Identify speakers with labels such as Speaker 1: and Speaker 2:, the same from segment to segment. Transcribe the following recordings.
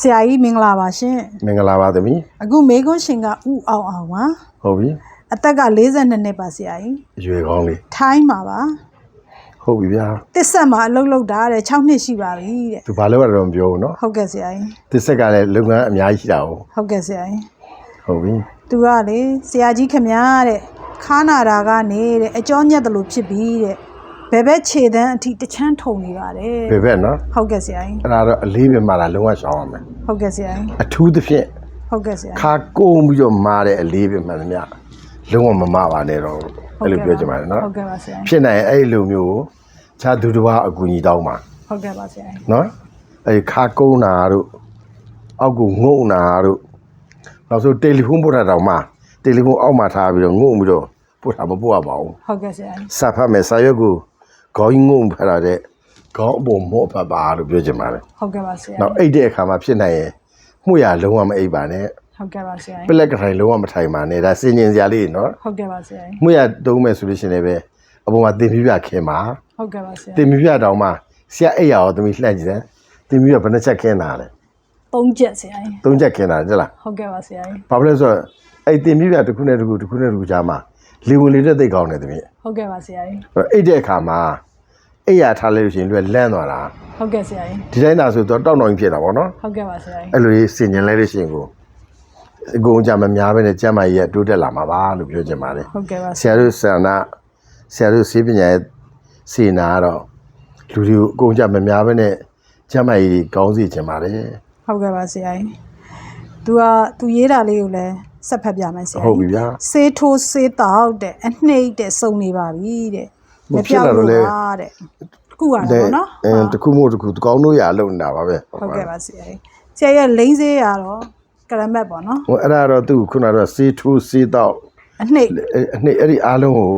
Speaker 1: ဆရာကြီးမင်္ဂလာပါရှင်
Speaker 2: မင်္ဂလာပါသမီး
Speaker 1: အခုမေကွန်းရှင်ကဥအောင်အောင်ပါ
Speaker 2: ဟုတ်ပြီ
Speaker 1: အသက်က42နှစ်ပါဆရာကြီး
Speaker 2: အရွယ်ကောင်းလေး
Speaker 1: ထိုင်းမှာပါ
Speaker 2: ဟုတ်ပြီဗျာ
Speaker 1: တစ်ဆက်မှာအလုပ်လုပ်တာတဲ့6နှစ်ရှိပါပြီတဲ့
Speaker 2: သူဘာလို့ရတော့မပြောဘူးเนาะ
Speaker 1: ဟုတ်ကဲ့ဆရာကြီး
Speaker 2: တစ်ဆက်ကလည်းလုပ်ငန်းအများကြီးရှိတာဟုတ်
Speaker 1: ဟုတ်ကဲ့ဆရာကြီး
Speaker 2: ဟုတ်ပြီ
Speaker 1: သူကလေဆရာကြီးခမညာတဲ့ခါနာတာကနေတဲ့အကျောညက်တလို့ဖြစ်ပြီးတဲ့ ဘယ်ဘက်ခြေတန်းအထိတချမ်းထုံနေပါတယ်
Speaker 2: ဘယ်ဘက်နော်
Speaker 1: ဟုတ်ကဲ့ဆရာကြီး
Speaker 2: အဲ့ဒါတော့အလေးပြန်မာတာလုံးဝရှောင်ရမယ်
Speaker 1: ဟုတ်ကဲ့ဆရာကြီး
Speaker 2: အထူးသဖြင့်
Speaker 1: ဟုတ်ကဲ့ဆရာ
Speaker 2: ခါကုန်းပြီးတော့မာတဲ့အလေးပြန်မှန်သမျှလုံးဝမမပါနဲ့တော့အဲ့လိုပြောချင်ပါတယ်နော်
Speaker 1: ဟုတ်ကဲ့ပါဆရာ
Speaker 2: ဖြစ်နိုင်အဲ့လိုမျိုးကိုခြားသူတစ်ပါးအကူအညီတောင်းပါ
Speaker 1: ဟုတ်ကဲ့ပါဆရာ
Speaker 2: နော်အဲ့ခါကုန်းနာတို့အောက်ကိုငုံနာတို့နောက်ဆုံးတယ်လီဖုန်းပို့တာတောင်မှတယ်လီဖုန်းအောက်မှာထားပြီးတော့ငုံပြီးတော့ပို့တာမပို့ရပါဘူး
Speaker 1: ဟုတ်ကဲ့ဆရာ
Speaker 2: စာဖတ်မယ်စာရွက်ကို ခေါင်းငုံဖတ်ရတဲ့ခေါင်းအပေါ်မော့ဖတ်ပါလို့ပြောချင်ပါတယ်
Speaker 1: ဟုတ်ကဲ့ပါဆရာ။
Speaker 2: နောက်အိတ်တဲ့အခါမှာဖြစ်နိုင်ရင်မှုရလုံးဝမအိတ်ပါနဲ့
Speaker 1: ဟုတ်ကဲ့ပါဆရာ
Speaker 2: ပလက်ကထိုင်လုံးဝမထိုင်ပါနဲ့ဒါစင်ကျင်စရာလေးနော်
Speaker 1: ဟုတ်ကဲ့ပါဆရာ
Speaker 2: မှုရတုံးမယ်ဆိုလို့ရှိရင်လည်းအပေါ်မှာတင်ပြပြခင်ပါ
Speaker 1: ဟုတ်ကဲ့ပါဆရာ
Speaker 2: တင်ပြပြတောင်မှဆရာအိတ်ရအောင်သမီးလှန့်ကြည့်တယ်တင်ပြပြဘယ်နှချက်ခင်းတာလဲ
Speaker 1: သုံးချက်ဆရာကြီး
Speaker 2: သုံးချက်ခင်းတာကြလား
Speaker 1: ဟုတ်ကဲ့ပါဆရာကြီး
Speaker 2: ဘာဖြစ်လဲဆိုတော့ အဲ့တင်ပြပြတစ်ခုနဲ့တစ်ခုတစ်ခုနဲ့တစ်ခုကြားမှာလေဝင်လေတဲ့သိတ်ကောင်းတယ်သမီး
Speaker 1: ဟုတ်ကဲ့ပါဆရာကြီး
Speaker 2: အဲ့တော့အိတ်တဲ့အခါမှာအိတ်ရထားလိုက်လို့ရှိရင်လွယ်လန့်သွားတာ
Speaker 1: ဟုတ်ကဲ့ဆရာကြီး
Speaker 2: ဒီတိုင်းသာဆိုတော့တောက်တောင်ကြီးဖြစ်တာပေါ့နော်
Speaker 1: ဟုတ်ကဲ့ပါဆရာကြီး
Speaker 2: အဲ့လိုကြီးစင်ကျင်လိုက်လို့ရှိရင်ကိုအကုန်ကြမများပဲနဲ့ကျမ်းမာရေးကတိုးတက်လာမှာပါလို့ပြောချင်ပါတယ်
Speaker 1: ဟုတ်ကဲ့ပါ
Speaker 2: ဆရာတို့ဆန္ဒဆရာတို့စေပညာရဲ့စေနာကတော့လူတွေကိုအကုန်ကြမများပဲနဲ့ကျမ်းမာရေးကောင်းစေချင်ပါတယ်
Speaker 1: ဟုတ်ကဲ့ပါဆရာကြီး तू က तू ရေးတာလေးကိုလည်းဆက်ဖတ်ပြမယ်ဆရာကြီး
Speaker 2: ဟုတ်ပြီဗျာ
Speaker 1: စေးထိုးစေးတောက်တဲ့အနှိမ့်တဲ့စုံနေပါပြီတဲ့
Speaker 2: မဖြစ်လာတော့လေ
Speaker 1: ပါတဲ့ခုရတာပေါ့နော်
Speaker 2: အဲတခုမို့တခုကောင်းလို့ရလုံနေတာပါပဲ
Speaker 1: ဟုတ်ကဲ့ပါဆရာကြီးဆရာကြီးကလိမ့်စေးရတော့ကရမတ်ပေါ့နော်
Speaker 2: ဟိုအဲ့ဒါတော့သူ့ခုနကတော့စေးထိုးစေးတော့
Speaker 1: အနှိမ့်
Speaker 2: အဲ့အနှိမ့်အဲ့ဒီအားလုံးကို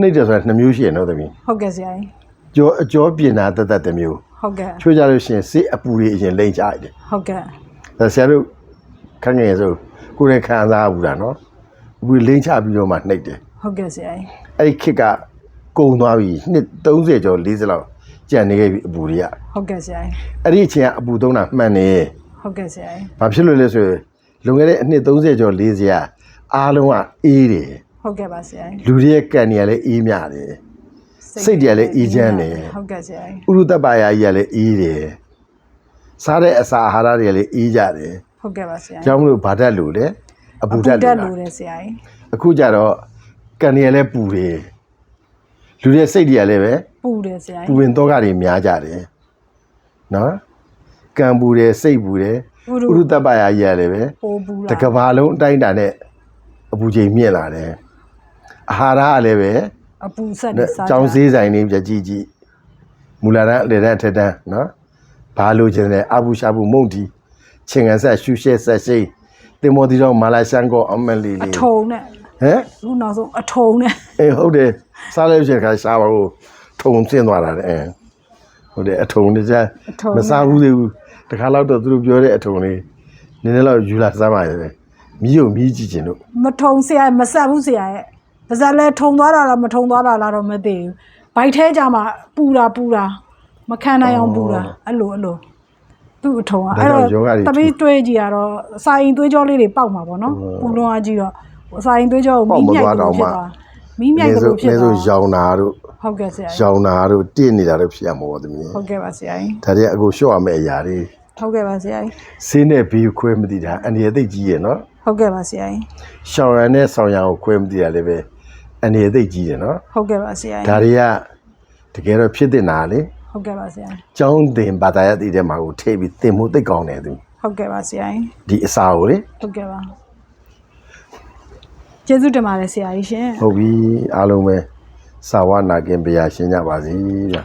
Speaker 2: နှိမ့်တယ်ဆိုတာနှစ်မျိုးရှိရနော်သမီး
Speaker 1: ဟုတ်ကဲ့ဆရာကြီး
Speaker 2: ကြောအကျော်ပြင်တာတတ်တတ်တစ်မျိုး
Speaker 1: ဟုတ်ကဲ့
Speaker 2: ချွေးကြလို့ရှိရင်စေးအပူတွေအရင်လိမ့်ချရတယ်
Speaker 1: ဟုတ်ကဲ့
Speaker 2: ဒါဆရာတို့ ခန့်ငယ်ဆိုကိုယ်နဲ့ခံစားဘူးလားနော်အခုလိမ့်ချပြီးတော့မှနှိပ်တယ်
Speaker 1: ဟုတ်ကဲ့ဆရာကြီး
Speaker 2: အဲ့ဒီခစ်ကကုံသွားပြီနှစ်30ကျော်40လောက်ကြံနေခဲ့ပြီအပူတွေက
Speaker 1: ဟုတ်ကဲ့ဆရာကြီး
Speaker 2: အဲ့ဒီအချိန်ကအပူသုံးတာမှန်နေ
Speaker 1: ဟုတ်ကဲ့ဆရာကြီး
Speaker 2: ဘာဖြစ်လို့လဲဆိုရင်လွန်ခဲ့တဲ့အနှစ်30ကျော်40ကအားလုံးကအေးတယ်
Speaker 1: ဟုတ်ကဲ့ပါဆရာကြီး
Speaker 2: လူတွေရဲ့ကံတွေကလည်းအေးမြတယ်စိတ်တွေကလည်းအေးချမ်းတယ်
Speaker 1: ဟုတ်ကဲ့ဆရာကြီး
Speaker 2: ဥရုတ္တပယာကြီးကလည်းအေးတယ်စားတဲ့အစာအာဟာရတွေကလည်းအေးကြတယ်
Speaker 1: ဟုတ်ကဲ့ပါဆရာကြီး
Speaker 2: ကြောင့်မလို့ဗာတတ်လို့လေအပူတတ်
Speaker 1: တက်
Speaker 2: လို့
Speaker 1: လို့တယ်ဆရာကြီး
Speaker 2: အခုကြတော့ကန်တွေကလည်းပူတယ်လူတွေစိတ်တွေကလည်းပဲ
Speaker 1: ပူတယ်ဆရာ
Speaker 2: ပူ
Speaker 1: ကြီး
Speaker 2: ဝင်တော့ကတွေများကြတယ်နော်ကံပူတယ်စိတ်ပူတယ်
Speaker 1: ဥရု
Speaker 2: ဥရုတ္တပယာကြီးကလည်းပဲ
Speaker 1: ပိုပူ
Speaker 2: တ
Speaker 1: တာ
Speaker 2: ကဘာလုံးအတိုင်းအတာနဲ့အပူချိန်မြင့်လာတယ်အာဟာရကလည်းပဲ
Speaker 1: အပူဆက်နေစား
Speaker 2: ကြောင်းစည်းဆိုင်နေပြကြည့်ကြည့်မူလာတန်းလေတန်းထက်တန်းနော်ဘာလို့ကျင်လဲအဘူရှာဘူးမုန်တီ ချင်းကန်ဆက်ရှူရှဲဆက်ရှိတင်မောတီတော့မာလာရှန်ကိုအမလီ
Speaker 1: အ
Speaker 2: လီ
Speaker 1: ထုံနဲ့
Speaker 2: ဟမ်
Speaker 1: လူနောက်ဆုံးအထုံနဲ့
Speaker 2: အေးဟုတ်တယ်စားလို့ရှိရင်ခါရှားပါဘူးထုံဆင်းသွားတာတဲ့အဲဟုတ်တယ်အထုံတကြမစားဘူးသေးဘူးတခါတော့သူတို့ပြောတဲ့အထုံလေးနည်းနည်းတော့ယူလာစားပါရဲ့မီးကိုမီးကြည့်ချင်လို့
Speaker 1: မထုံဆရာမဆက်ဘူးဆရာရဲ့ပါဇက်လဲထုံသွားတာလားမထုံသွားတာလားတော့မသိဘူးဘိုက်ထဲကြမှာပူတာပူတာမခံနိုင်အောင်ပူတာအဲ့လိုအဲ့လို သူ့အထုံကအဲ့တော့တပိတွေးကြည့်ရတော့စာရင်သွေးကြောလေးတွေပေါက်မှာပေါ့နော်ပူလွန်အားကြီးတော့စာရင်သွေးကြောကိုမီးမြိုက်လို့ဖြစ်သွားမီးမြိုက်လို့ဖြစ်
Speaker 2: နေ
Speaker 1: သွား
Speaker 2: ဆိုရောင်နာတို့
Speaker 1: ဟုတ်ကဲ့ဆရာကြီး
Speaker 2: ရောင်နာတို့တင့်နေတာတို့ဖြစ်ရမှာပေါ့သမီး
Speaker 1: ဟုတ်ကဲ့ပါဆရာကြီး
Speaker 2: ဒါတည်းအကိုလျှော့ရမယ့်အရာတွေ
Speaker 1: ဟုတ်ကဲ့ပါဆရာကြီး
Speaker 2: ဆေးနဲ့ဘေးခွဲမသိတာအန်ဒီရသိပ်ကြီးရယ်နော်
Speaker 1: ဟုတ်ကဲ့ပါဆရာကြီး
Speaker 2: ရှောင်ရံနဲ့ဆောင်ရံကိုခွဲမသိတာလည်းပဲအန်ဒီရသိပ်ကြီးရယ်နော်
Speaker 1: ဟုတ်ကဲ့ပါဆရာကြီး
Speaker 2: ဒါတွေကတကယ်တော့ဖြစ်တဲ့နာလေ
Speaker 1: ဟုတ်ကဲ့ပါဆရာကြီး
Speaker 2: ကျောင်းတင်ဘာသာရပ်တည်တဲ့မှာကိုထည့်ပြီးတင်မှုသိပ်ကောင်းတယ်သူ
Speaker 1: ဟုတ်ကဲ့ပါဆရာကြီး
Speaker 2: ဒီအစာကိုလေ
Speaker 1: ဟုတ်ကဲ့ပါကျေးဇူးတင်ပါတယ်ဆရာကြီးရှင်
Speaker 2: ဟုတ်ပြီအားလုံးပဲစာဝနာကင်ပြရာရှင်းကြပါစေဗျာ